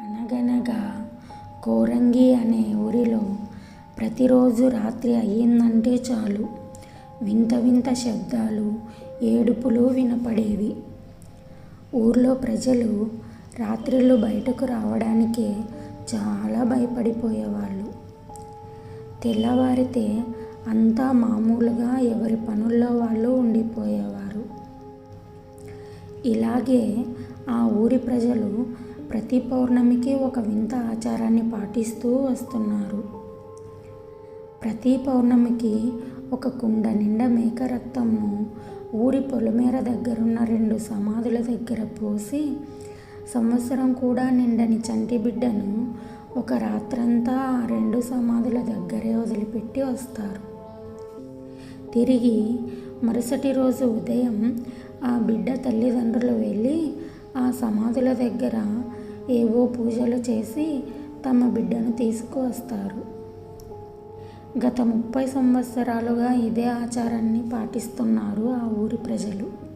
అనగనగా కోరంగి అనే ఊరిలో ప్రతిరోజు రాత్రి అయ్యిందంటే చాలు. వింత వింత శబ్దాలు ఏడుపులు వినపడేవి. ఊర్లో ప్రజలు రాత్రిళ్ళు బయటకు రావడానికే చాలా భయపడిపోయేవాళ్ళు. తెల్లవారితే అంతా మామూలుగా ఎవరి పనుల్లో వాళ్ళు ఉండిపోయేవారు. ఇలాగే ఆ ఊరి ప్రజలు ప్రతి పౌర్ణమికి ఒక వింత ఆచారాన్ని పాటిస్తూ వస్తున్నారు. ప్రతి పౌర్ణమికి ఒక కుండ నిండా మేక రక్తంను ఊరి పొలిమేర దగ్గరున్న రెండు సమాధుల దగ్గర పోసి సంవత్సరం కూడా నిండని చంటి బిడ్డను ఒక రాత్రంతా ఆ రెండు సమాధుల దగ్గరే వదిలిపెట్టి వస్తారు. తిరిగి మరుసటి రోజు ఉదయం ఆ బిడ్డ తల్లిదండ్రులు వెళ్ళి ఆ సమాధుల దగ్గర ఏవో పూజలు చేసి తమ బిడ్డను తీసుకువస్తారు. గత ముప్పై సంవత్సరాలుగా ఇదే ఆచారాన్ని పాటిస్తున్నారు ఆ ఊరి ప్రజలు.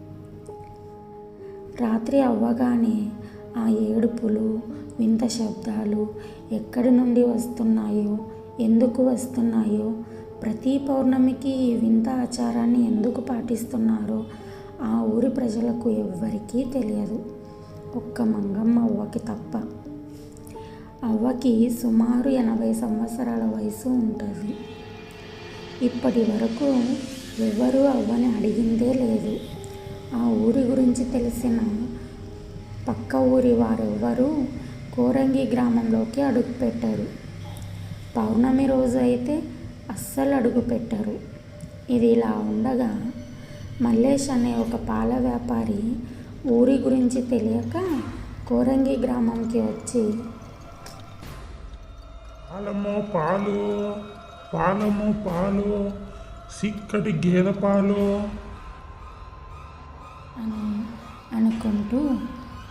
రాత్రి అవ్వగానే ఆ ఏడుపులు వింత శబ్దాలు ఎక్కడి నుండి వస్తున్నాయో ఎందుకు వస్తున్నాయో ప్రతి పౌర్ణమికి ఈ వింత ఆచారాన్ని ఎందుకు పాటిస్తున్నారో ఆ ఊరి ప్రజలకు ఎవ్వరికీ తెలియదు. ఒక్క మంగమ్మ అవ్వకి తప్ప. అవ్వకి సుమారు ఎనభై సంవత్సరాల వయసు ఉంటుంది. ఇప్పటి వరకు ఎవరూ అవ్వని అడిగిందే లేదు. ఆ ఊరి గురించి తెలిసిన పక్క ఊరి వారెవ్వరూ కోరంగి గ్రామంలోకి అడుగుపెట్టారు పౌర్ణమి రోజు అయితే అస్సలు అడుగు పెట్టరు. ఇది ఇలా ఉండగా మల్లేష్ అనే ఒక పాల వ్యాపారి ఊరి గురించి తెలియక కోరంగి గ్రామంకి వచ్చి పాలము పాలు పాలము పాలు సిక్కటి గేదె పాలు. అని అనుకుంటూ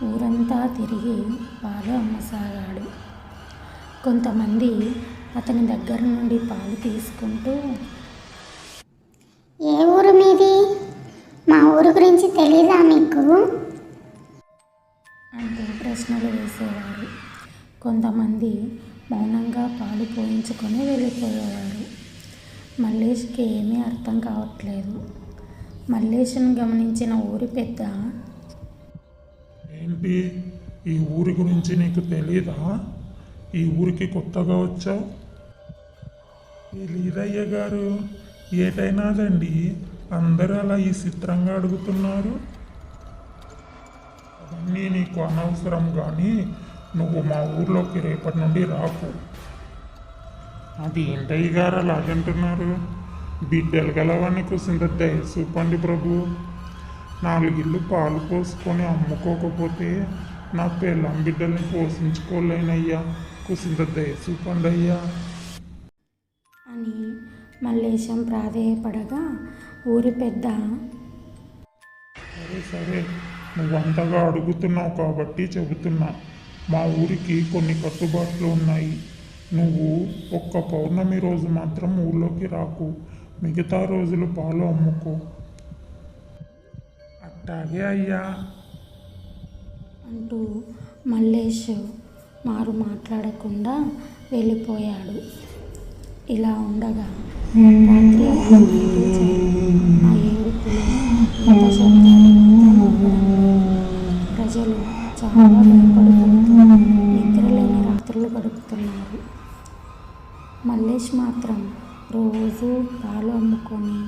ఊరంతా తిరిగి పాలు అమ్మసాగాడు. కొంతమంది అతని దగ్గర నుండి పాలు తీసుకుంటూ ఏ ఊరు మీది? మా ఊరు గురించి తెలీదా మీకు? ప్రశ్నలు వేసేవారు. కొంతమంది మౌనంగా పాలు పోయించుకొని వెళ్ళిపోయేవారు. మల్లేష్కి ఏమీ అర్థం కావట్లేదు. మల్లేష్ను గమనించిన ఊరి పెద్ద ఏంటి? ఈ ఊరి గురించి నీకు తెలీదా? ఈ ఊరికి కొత్తగా వచ్చావు? తెలీదయ్య గారు ఏదైనాదండి అందరూ అలా ఈ చిత్రంగా అడుగుతున్నారు. అవన్నీ నీకు అనవసరం కానీ నువ్వు మా ఊర్లోకి రేపటి నుండి రాకు. అది ఏంటయ్య గారు అలాగంటున్నారు బిడ్డలు గలవని కుసింద దయచూపండి ప్రభు. నాలుగిళ్ళు పాలు పోసుకొని అమ్ముకోకపోతే నా పిల్లం బిడ్డల్ని పోషించుకోలేనయ్యా. కుసింద దయచూపండి అయ్యా. అని మల్లేశం ప్రాధేయపడగా ఊరి పెద్ద సరే సరే. నువ్వు అంతగా అడుగుతున్నావు కాబట్టి చెబుతున్నా. మా ఊరికి కొన్ని కట్టుబాట్లు ఉన్నాయి. నువ్వు ఒక్క పౌర్ణమి రోజు మాత్రం ఊళ్ళోకి రాకు. మిగతా రోజులు పాలు అమ్ముకో. అట్టాగే అయ్యా. అంటూ మల్లేష్ మారు మాట్లాడకుండా వెళ్ళిపోయాడు. ఇలా ఉండగా రాత్రి ఆ చాలా భయపడిపోతూ నిద్రలేని రాత్రులు గడుపుతున్నారు. మల్లేష్ మాత్రం రోజు పాలు అమ్ముకొని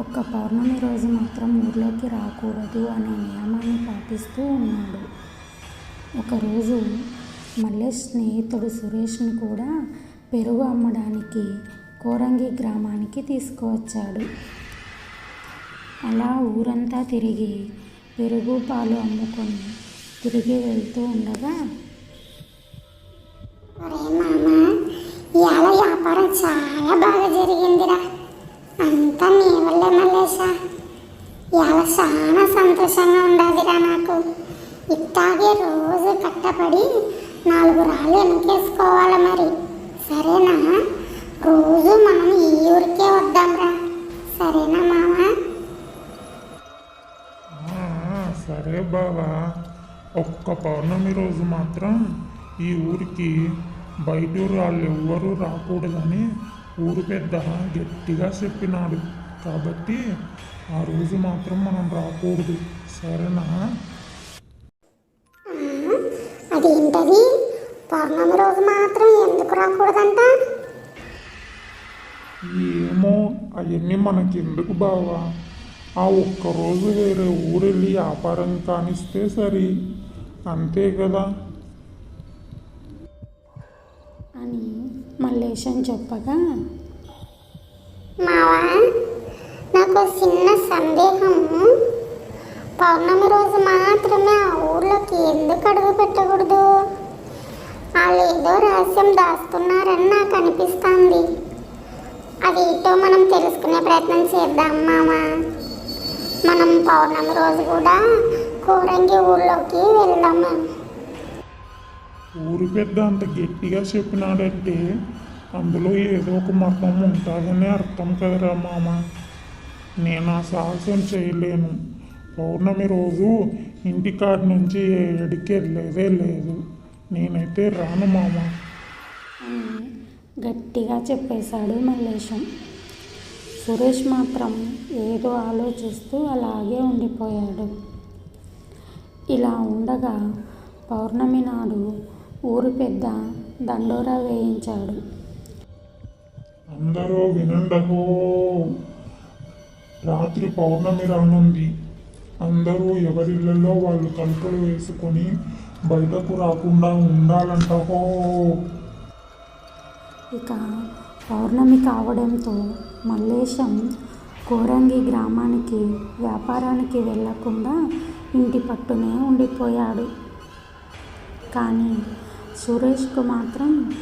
ఒక్క పౌర్ణమి రోజు మాత్రం ఊర్లోకి రాకూడదు అనే నియమాన్ని పాటిస్తూ ఉన్నాడు. ఒకరోజు మల్లేష్ స్నేహితుడు సురేష్ని కూడా పెరుగు అమ్మడానికి కోరంగి గ్రామానికి తీసుకువచ్చాడు. అలా ఊరంతా తిరిగి పెరుగు పాలు అమ్ముకొని తిరిగి వెళ్తూ ఉండగా ఇవాళ వ్యాపారం చాలా బాగా జరిగిందిరా. అంతా నీ వల్లే మల్లేసా ఇవాళ చాలా సంతోషంగా ఉండాలిరా నాకు. ఇట్లాగే రోజు కట్టపడి నాలుగు రాళ్ళు వెనకేసుకోవాలి మరి. సరేనా? రోజు మనం ఈ ఊరికే పౌర్ణమి రోజు మాత్రం ఈ ఊరికి బయట వాళ్ళు ఎవ్వరూ రాకూడదని ఊరు పెద్ద గట్టిగా చెప్పినాడు. కాబట్టి ఆ రోజు మాత్రం మనం రాకూడదు. సరేనా? అదేంటది పౌర్ణమి రోజు మాత్రం ఎందుకు రాకూడదంట? ఏమో అవన్నీ మనకెందుకు బావా? ఆ ఒక్కరోజు వేరే ఊరెళ్ళి వ్యాపారం కానిస్తే సరి. అంతే కదా అని మల్లేశం చెప్పగా మావా నాకు చిన్న సందేహం పౌర్ణమి రోజు మాత్రమే ఆ ఊర్లోకి ఎందుకు అడుగు పెట్టకూడదు? వాళ్ళు ఏదో రహస్యం దాస్తున్నారని నాకు అనిపిస్తుంది. అది ఏంటో మనం తెలుసుకునే ప్రయత్నం చేద్దాం మామా మనం పౌర్ణమి రోజు కూడా కోరంగి ఊర్లోకి వెళ్దాము? ఊరి పెద్ద అంత గట్టిగా చెప్పినాడంటే అందులో ఏదో ఒక మర్మం ఉంటుందని అర్థం కదరా మామ. నేను ఆ సాహసం చేయలేను. పౌర్ణమి రోజు ఇంటికాడ నుంచి ఎడికి వెళ్ళేదే లేదు. నేనైతే రాను మామ. గట్టిగా చెప్పేశాడు మల్లేశం. సురేష్ మాత్రం ఏదో ఆలోచిస్తూ అలాగే ఉండిపోయాడు. ఇలా ఉండగా పౌర్ణమి నాడు ఊరు పెద్ద దండోరా వేయించాడు. అందరూ వినండహో. రాత్రి పౌర్ణమి రానుంది. అందరూ ఎవరిళ్ళలో వాళ్ళు తలుపులు వేసుకొని బయటకు రాకుండా ఉండాలంటహో. ఇక పౌర్ణమి కావడంతో మల్లేశం కోరంగి గ్రామానికి వ్యాపారానికి వెళ్ళకుండా ఇంటి పట్టునే ఉండిపోయాడు. కానీ సురేష్కు మాత్రం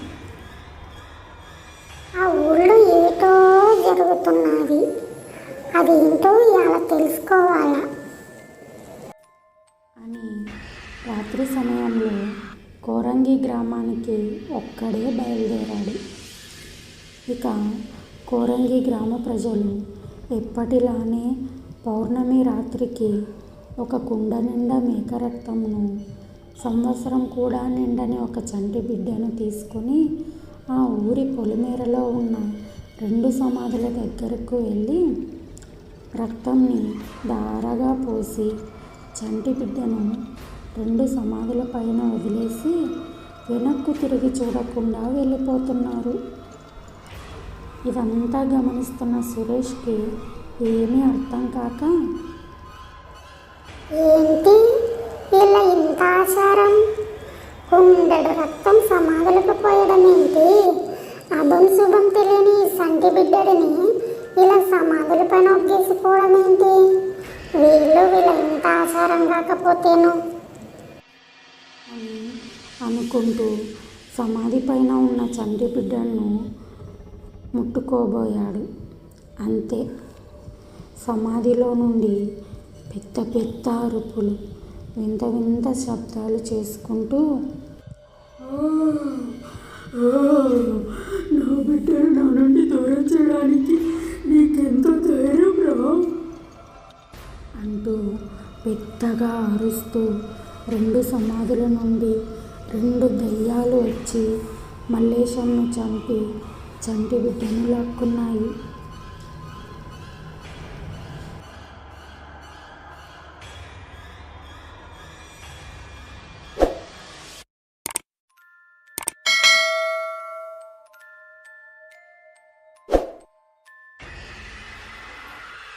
ఆ ఊళ్ళో ఏటో జరుగుతున్నది. అదేంటో ఇలా తెలుసుకోవాలా? అని రాత్రి సమయంలో కోరంగి గ్రామానికి ఒక్కడే బయలుదేరాడు. ఇక కోరంగి గ్రామ ప్రజలు ఎప్పటిలానే పౌర్ణమి రాత్రికి ఒక కుండ నిండా మేక రక్తమును సంవత్సరం కూడా నిండని ఒక చంటి బిడ్డను తీసుకొని ఆ ఊరి పొలిమేరలో ఉన్న రెండు సమాధుల దగ్గరకు వెళ్ళి రక్తంని దారగా పోసి చంటి బిడ్డను రెండు సమాధుల పైన వదిలేసి వెనక్కు తిరిగి చూడకుండా వెళ్ళిపోతున్నారు. ఇదంతా గమనిస్తున్న సురేష్కి ఏమీ అర్థం కాక ఏంటి? వీళ్ళ ఇంత ఆచారం? కుండెడు రక్తం సమాధులకు పోయడం ఏంటి? అభం శుభం తెలియని సంటి బిడ్డడిని ఇలా సమాధుల పైన ఒగ్గేసిపోవడం ఏంటి? వీళ్ళు వీళ్ళ ఇంత ఆచారం కాకపోతేను. అని అనుకుంటూ సమాధి పైన ఉన్న చంటి బిడ్డను ముట్టుకోబోయాడు. అంతే. సమాధిలో నుండి పెద్ద పెద్ద అరుపులు వింత వింత శబ్దాలు చేసుకుంటూ నా బిడ్డను నా నుండి దూరం చేయడానికి నీకెంత ధైర్యం రా అంటూ పెద్దగా అరుస్తూ రెండు సమాధుల నుండి రెండు దయ్యాలు వచ్చి మల్లేశంను చంపి చంటి బిడ్డను లాక్కున్నాయి.